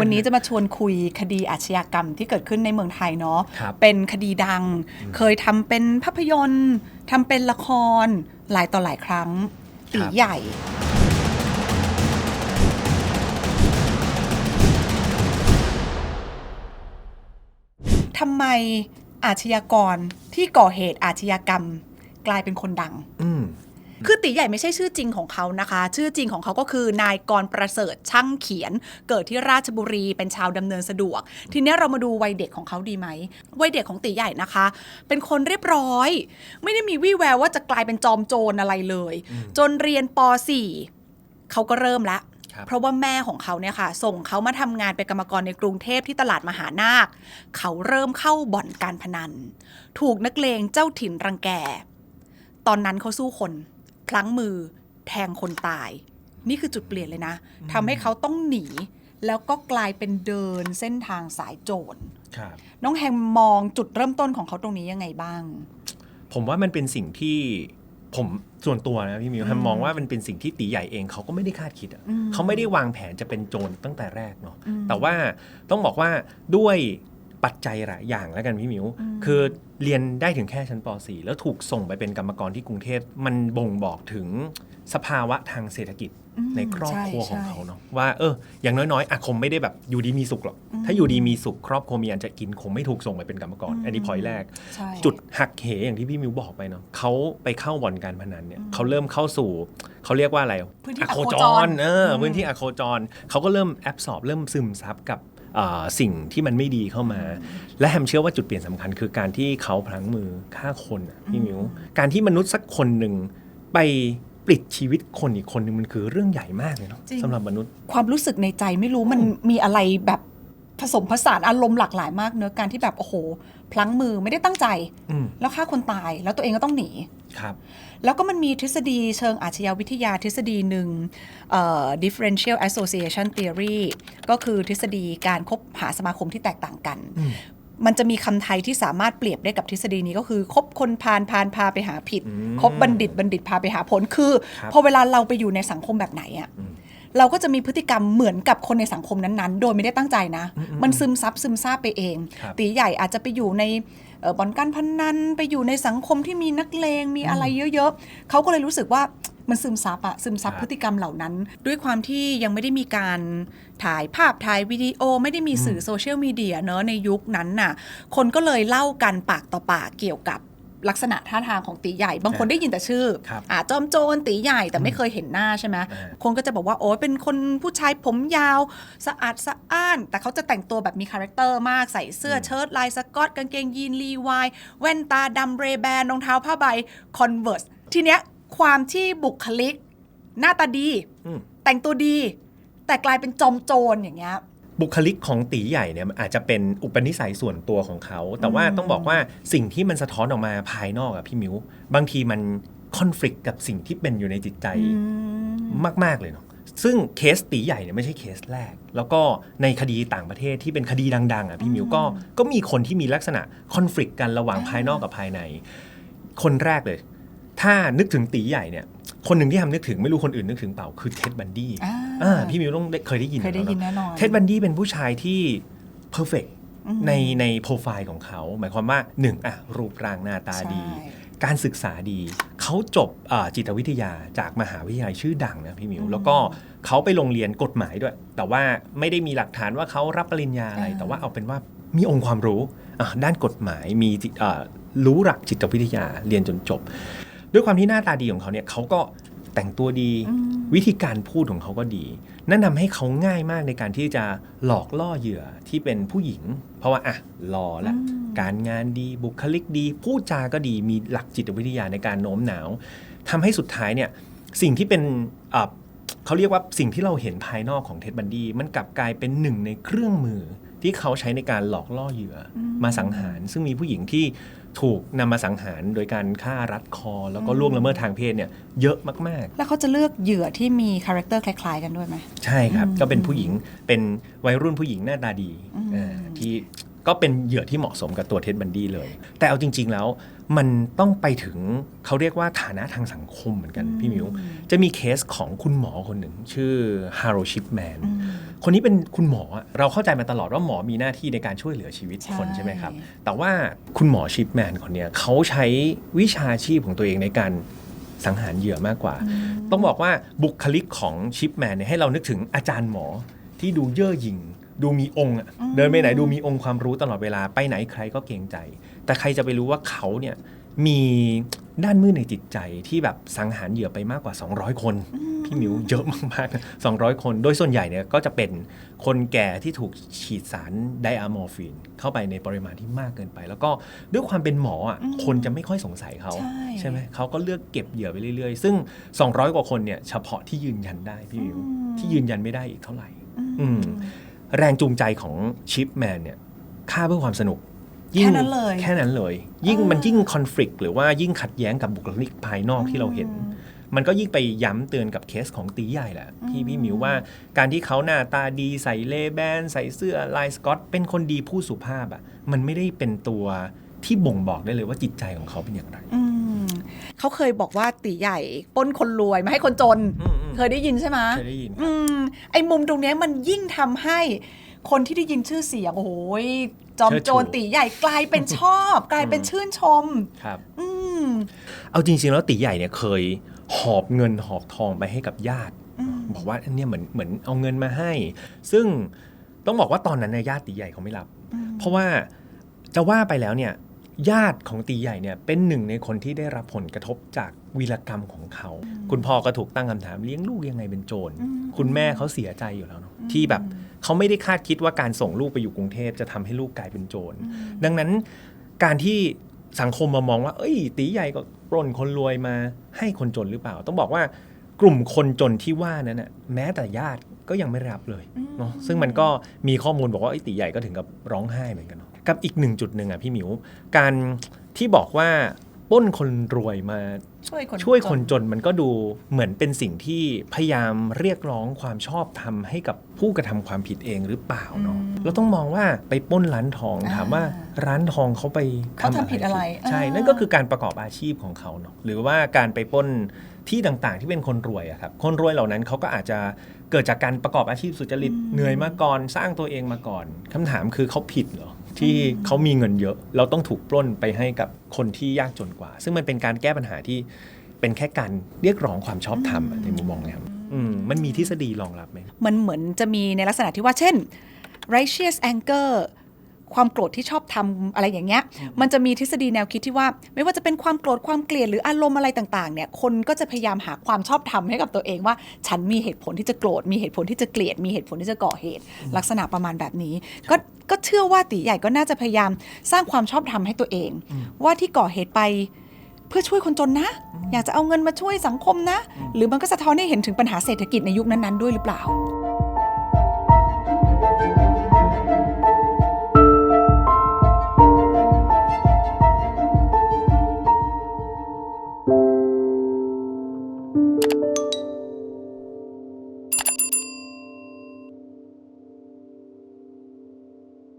วันนี้จะมาชวนคุยคดีอาชญากรรมที่เกิดขึ้นในเมืองไทยเนาะครับเป็นคดีดัง เคยทำเป็นภาพยนตร์ทำเป็นละครหลายต่อหลายครั้งตีครับใหญ่ทำไมอาชญากรที่ก่อเหตุอาชญากรรมกลายเป็นคนดังอืม คือตีใหญ่ไม่ใช่ชื่อจริงของเขานะคะ ชื่อจริงของเขาก็คือนายกรประเสริฐช่างเขียน เกิดที่ราชบุรีเป็นชาวดำเนินสะดวก ทีเนี้ยเรามาดูวัยเด็กของเขาดีไหมวัยเด็กของตีใหญ่นะคะ เป็นคนเรียบร้อย ไม่ได้มีวี่แววว่าจะกลายเป็นจอมโจรอะไรเลย จนเรียนป .4 เขาก็เริ่มละครับเพราะว่าแม่ของเขาเนี่ยค่ะ ส่งเขามาทำงานเป็นกรรมกรในกรุงเทพที่ตลาดมหานาค เขาเริ่มเข้าบ่อนการพนัน ถูกนักเลงเจ้าถิ่นรังแก ตอนนั้นเขาสู้คน พลั้งมือแทงคนตาย นี่คือจุดเปลี่ยนเลยนะทำให้เขาต้องหนี แล้วก็กลายเป็นเดินเส้นทางสายโจรครับน้องแฮมมองจุดเริ่มต้นของเขาตรงนี้ยังไงบ้าง ผมว่ามันเป็นสิ่งที่ผมส่วนตัวนะพี่มิวแฮมมองว่ามันเป็นสิ่งที่ตีใหญ่เองเขาก็ไม่ได้คาดคิดอะอืมเขาไม่ได้วางแผนจะเป็นโจรตั้งแต่แรกเนาะอืมแต่ว่าต้องบอกว่าด้วย ปัจจัยหลายอย่างแล้วกันพี่มิวอืมคือเรียนได้ถึงแค่ชั้นป .4 แล้วถูกส่งไปเป็นกรรมกรที่กรุงเทพมันบ่งบอกถึงสภาวะทางเศรษฐกิจอืมในครอบครัวใช่ของใช่เขาเนาะว่าเอออย่างน้อยๆอะคงไม่ได้แบบอยู่ดีมีสุขหรอกอืมถ้าอยู่ดีมีสุขครอบครัวมีอันจะกินคงไม่ถูกส่งไปเป็นกรรมกรอืมอันนี้พอยแรกใช่จุดหักเหอย่างที่พี่มิวบอกไปเนาะเขาไปเข้าบ่อนการพนันเนี่ยอืมเขาเริ่มเข้าสู่เขาเรียกว่าอะไรพื้นที่อโคอโคจจรรเอออมพื้นที่อโคจรเขาก็เริ่มแอบสอบเริ่มซึมซับกับอ่า สิ่งที่มันไม่ดีเข้ามา และแฮมเชื่อว่าจุดเปลี่ยนสำคัญ คือการที่เขาพลั้งมือฆ่าคนอะพี่มิวการที่มนุษย์สักคนหนึ่งไปปลิดชีวิตคนอีกคนหนึ่งมันคือเรื่องใหญ่มากเลยเนาะจริงสำหรับมนุษย์ ความรู้สึกในใจไม่รู้มันมีอะไรแบบผสมผสานอารมณ์หลากหลายมากเนอะการที่แบบโอ้โห พลั้งมือไม่ได้ตั้งใจอืมแล้วฆ่าคนตายแล้วตัวเองก็ต้องหนี ครับแล้วก็มันมีทฤษฎีเชิงอาชญาวิทยาทฤษฎีหนึ่งเอ่อ differential association theory ก็คือทฤษฎีการคบหาสมาคมที่แตกต่างกันอืมมันจะมีคำไทยที่สามารถเปรียบได้กับทฤษฎีนี้ก็คือ คบคนพาลพาลพาไปหาผิดอืมคบบัณฑิตบัณฑิตพาไปหาผลคือครับพอเวลาเราไปอยู่ในสังคมแบบไหนอะอืมเราก็จะมีพฤติกรรมเหมือนกับคนในสังคมนั้นๆ โดยไม่ได้ตั้งใจนะอืมอืมมันซึมซับซึมซาบไปเองครับตีใหญ่อาจจะไปอยู่ในเอ่อ บ่อนการพนันไปอยู่ในสังคมที่มีนักเลงมีอะไรเยอะๆเขาก็เลยรู้สึกว่ามันซึมซับอะซึมซับครับพฤติกรรมเหล่านั้น ด้วยความที่ยังไม่ได้มีการถ่ายภาพถ่ายวิดีโอไม่ได้มีสื่อโซเชียลมีเดียเนอะในยุคนั้นน่ะ คนก็เลยเล่ากันปากต่อปากเกี่ยวกับ ลักษณะท่าทางของตีใหญ่ บางคนได้ยินแต่ชื่อครับอ่าจอมโจรตีใหญ่แต่ไม่เคยเห็นหน้าใช่ไหมอ่าคนก็จะบอกว่าโอ้ยเป็นคนผู้ชายผมยาวสะอาดสะอ้าน แต่เขาจะแต่งตัวแบบมีคาแรคเตอร์มากใส่เสื้อเชิ้ตลายสกอตกางเกงยีนลีวายแว่นตาดำเรแบนรองเท้าผ้าใบคอนเวิร์สทีเนี้ยความที่บุคลิก หน้าตาดีอืมแต่งตัวดี แต่กลายเป็นจอมโจรอย่างเงี้ย บุคลิกของตีใหญ่เนี่ยมันอาจจะเป็นอุปนิสัยส่วนตัวของเขา แต่ว่าอืมต้องบอกว่าสิ่งที่มันสะท้อนออกมาภายนอกอะพี่มิวบางทีมันคอน FLICT กับสิ่งที่เป็นอยู่ในจิตใจอืมมาก ๆ เลยเนาะซึ่งเคสตีใหญ่เนี่ยไม่ใช่เคสแรก แล้วก็ในคดีต่างประเทศที่เป็นคดีดัง ๆอะพี่มิวก็ก็มีคนที่มีลักษณะคอน FLICT กันระหว่างภายนอกกับภายใน คนแรกเลย ถ้านึกถึงตีใหญ่เนี่ย คนหนึ่งที่ทำนึกถึงไม่รู้คนอื่นนึกถึงเปล่าคือเท็ดบันดี้ อ่าอ่าพี่มิวต้องได้เคยได้ยินเคยได้ยินแล้วเนอะแน่นอนเท็ดบันดี้เป็นผู้ชายที่เพอร์เฟกอืมในในโปรไฟล์ของเขา หมายความว่าหนึ่งอะรูปร่างหน้าตาดีใช่การศึกษาดี เขาจบอ่าจิตวิทยาจากมหาวิทยาลัยชื่อดังนะพี่มิวอืมแล้วก็เขาไปโรงเรียนกฎหมายด้วย แต่ว่าไม่ได้มีหลักฐานว่าเขารับปริญญาอะไรอ่าแต่ว่าเอาเป็นว่ามีองค์ความรู้อะด้านกฎหมายมีจิอ่ารู้หลักจิตวิทยาเรียนจนจบ ด้วยความที่หน้าตาดีของเขาเนี่ยเขาก็ แต่งตัวดีอืมวิธีการพูดของเขาก็ดี นั่นทำให้เขาง่ายมากในการที่จะหลอกล่อเหยื่อที่เป็นผู้หญิง เพราะว่าอะรอละอืมการงานดีบุคลิกดี พูดจาก็ดีมีหลักจิตวิทยาในการโน้มน้าวทำให้สุดท้ายเนี่ยสิ่งที่เป็นอะเขาเรียกว่าสิ่งที่เราเห็นภายนอกของเท็ดบันดี้มันกลับกลายเป็นหนึ่งในเครื่องมือ ที่เขาใช้ในการหลอกล่อเหยื่ออมมาสังหาร ซึ่งมีผู้หญิงที่ถูกนำมาสังหารโดยการฆ่ารัดคอ แล้วก็ล่วงละเมิดทางเพศเนี่ยเยอะมากๆ แล้วเขาจะเลือกเหยื่อที่มีคาแรคเตอร์คล้าย ๆ กันด้วยไหมใช่ครับอืมก็เป็นผู้หญิงเป็นวัยรุ่นผู้หญิงหน้าตาดีอืมอ่าที่ ก็เป็นเหยื่อที่เหมาะสมกับตัวเท็ดบันดี้เลย แต่เอาจริง ๆแล้วมันต้องไปถึงเขาเรียกว่าฐานะทางสังคมเหมือนกันพี่มิว จะมีเคสของคุณหมอคนหนึ่ง ชื่อฮาร์โรชิปแมนคนนี้เป็นคุณหมออะเราเข้าใจมาตลอดว่าหมอมีหน้าที่ในการช่วยเหลือชีวิตคนใช่ใช่ไหมครับ แต่ว่าคุณหมอชิปแมนคนเนี้ยเขาใช้วิชาชีพของตัวเองในการสังหารเหยื่อมากกว่า ต้องบอกว่าบุคลิกของชิปแมนเนี่ยให้เรานึกถึงอาจารย์หมอที่ดูเย่อหยิ่ง ดูมีองค์อะเดินไปไหนดูมีองค์ความรู้ตลอดเวลาไปไหนใครก็เกรงใจ แต่ใครจะไปรู้ว่าเขาเนี่ยมีด้านมืดในจิตใจที่แบบสังหารเหยื่อไปมากกว่า 200 คน พี่หมิวเยอะมากๆ 200 คน โดยส่วนใหญ่เนี่ยก็จะเป็นคนแก่ที่ถูกฉีดสารไดอะมอร์ฟีน เข้าไปในปริมาณที่มากเกินไป แล้วก็ด้วยความเป็นหมออะคนจะไม่ค่อยสงสัยเขา ใช่ไหมเขาก็เลือกเก็บเหยื่อไปเรื่อยๆ ซึ่ง 200 กว่าคนเนี่ยเฉพาะที่ยืนยันได้พี่หมิวที่ยืนยันไม่ได้อีกเท่าไหร่อืม แรงจูงใจของชิปแมนเนี่ยฆ่าเพื่อความสนุกแค่นั้นเลย แค่นั้นเลย ยิ่งเออมันยิ่งคอน FLICT หรือว่ายิ่งขัดแย้งกับบุคลิกภายนอกที่เราเห็น มันก็ยิ่งไปย้ำเตือนกับเคสของตีใหญ่แหละพี่พี่หมิวว่าการที่เขาหน้าตาดีใส่เลแบน ใส่เสื้อลายสกอต เป็นคนดีผู้สุภาพอะ่ะ มันไม่ได้เป็นตัวที่บ่งบอกได้เลยว่าจิตใจของเขาเป็นอย่างไรอืมเขาเคยบอกว่าตีใหญ่ปล้นคนรวยมาให้คนจนอืมอืม เคยได้ยินใช่ไหมเคยได้ยินครับอืมไอ้มุมตรงเนี้ยมันยิ่งทำให้คนที่ได้ยินชื่อเสียงโอ้โหยจอมโจรตีใหญ่กลายเป็นชอบ กลายเป็นชื่นชมครับ อืมเอาจริง ๆ แล้วตีใหญ่เนี่ยเคยหอบเงินหอบทองไปให้กับญาติอืมบอกว่าอันเนี้ยเหมือนเหมือนเอาเงินมาให้ ซึ่งต้องบอกว่าตอนนั้นเนี่ยญาติตีใหญ่เขาไม่รับ เพราะว่าจะว่าไปแล้วเนี่ยญาติของตีใหญ่เนี่ยเป็นหนึ่งในคนที่ได้รับผลกระทบจาก วีรกรรมของเขา คุณพ่อก็ถูกตั้งคำถามเลี้ยงลูกยังไงเป็นโจรอืมคุณแม่เขาเสียใจอยู่แล้วเนาะที่แบบเขาไม่ได้คาดคิดว่าการส่งลูกไปอยู่กรุงเทพจะทำให้ลูกกลายเป็นโจร ดังนั้นการที่สังคมมามองว่า เอ้ย ตีใหญ่ก็ปล้นคนรวยมาให้คนจนหรือเปล่า ต้องบอกว่ากลุ่มคนจนที่ว่านั้นน่ะแม้แต่ญาติก็ยังไม่รับเลยเนาะซึ่งมันก็มีข้อมูลบอกว่าไอ้ตีใหญ่ก็ถึงกับร้องไห้เหมือนกันเนาะกับอีกหนึ่งจุดหนึ่งอะพี่หมิว การที่บอกว่า ปล้นคนรวยมาช่วยคนช่วยคนจจนมันก็ดูเหมือนเป็นสิ่งที่พยายามเรียกร้องความชอบธรรมให้กับผู้กระทำความผิดเองหรือเปล่าเนาะเราต้องมองว่าไปปล้นร้านทองถามว่าร้านทองเขาไปเขาทำผิดอะไร ใช่อ่านั่นั่นก็คือการประกอบอาชีพของเขาเนาะหรือว่าการไปปล้นที่ต่างๆ ที่เป็นคนรวยอะครับคนรวยเหล่านั้นเขาก็อาจจะเกิดจากการประกอบอาชีพสุจริตเหนื่อยมาก่อนสร้างตัวเองมาก่อนคำถามคือเขาผิดเหรอ ที่เขามีเงินเยอะ เราต้องถูกปล้นไปให้กับคนที่ยากจนกว่า ซึ่งมันเป็นการแก้ปัญหาที่เป็นแค่การเรียกร้องความชอบธรรมอะในมุมมองนะครับอืมมันมีทฤษฎีรองรับไหมมันเหมือนจะมีในลักษณะที่ว่าเช่น righteous anger ความโกรธที่ชอบทำอะไรอย่างเงี้ย มันจะมีทฤษฎีแนวคิดที่ว่า ไม่ว่าจะเป็นความโกรธความเกลียดหรืออารมณ์อะไรต่างๆเนี่ยคนก็จะพยายามหาความชอบธรรมให้กับตัวเองว่า ฉันมีเหตุผลที่จะโกรธมีเหตุผลที่จะเกลียดมีเหตุผลที่จะก่อเหตุ ลักษณะประมาณแบบนี้ ก็ก็เชื่อว่าตีใหญ่ก็น่าจะพยายามสร้างความชอบธรรมให้ตัวเอง ว่าที่ก่อเหตุไปเพื่อช่วยคนจนนะ อยากจะเอาเงินมาช่วยสังคมนะ หรือมันก็สะท้อนให้เห็นถึงปัญหาเศรษฐกิจในยุคนั้นๆด้วยหรือเปล่า